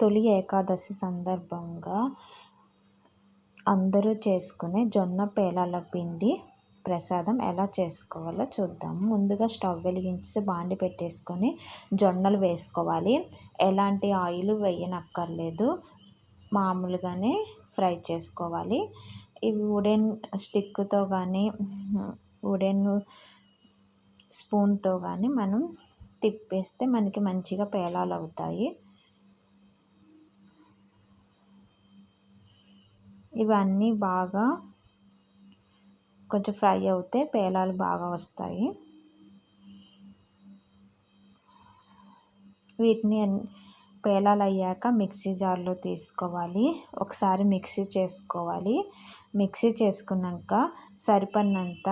తొలి ఏకాదశి సందర్భంగా అందరూ చేసుకునే జొన్న పేలాల పిండి ప్రసాదం ఎలా చేసుకోవాలో చూద్దాం. ముందుగా స్టవ్ వెలిగించి బాండి పెట్టేసుకొని జొన్నలు వేసుకోవాలి. ఎలాంటి ఆయిల్ వేయనక్కర్లేదు. మామూలుగానే ఫ్రై చేసుకోవాలి. ఇవి వుడెన్ స్టిక్తో కానీ వుడెన్ స్పూన్తో కానీ మనం తిప్పేస్తే మనకి మంచిగా పేలాలు అవుతాయి. ఇవన్నీ బాగా కొంచెం ఫ్రై అవుతే పేలాలు బాగా వస్తాయి. వీటిని పేలాలు అయ్యాక మిక్సీ జార్లో తీసుకోవాలి. ఒకసారి మిక్సీ చేసుకోవాలి. మిక్సీ చేసుకున్నాక సరిపడినంత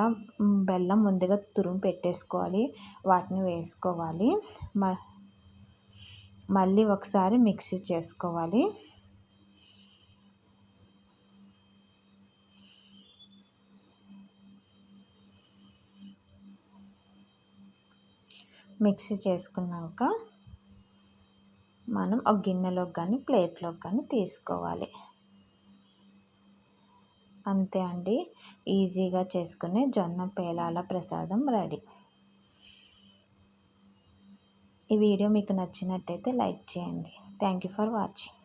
బెల్లం ముందుగా తురుము పెట్టేసుకోవాలి. వాటిని వేసుకోవాలి. మళ్ళీ ఒకసారి మిక్సీ చేసుకోవాలి. మిక్సీ చేసుకున్నాక మనం ఒక గిన్నెలోకి కానీ ప్లేట్లోకి కానీ తీసుకోవాలి. అంతే అండి. ఈజీగా చేసుకునే జొన్న పేలాల ప్రసాదం రెడీ. ఈ వీడియో మీకు నచ్చినట్టయితే లైక్ చేయండి. Thank you for watching.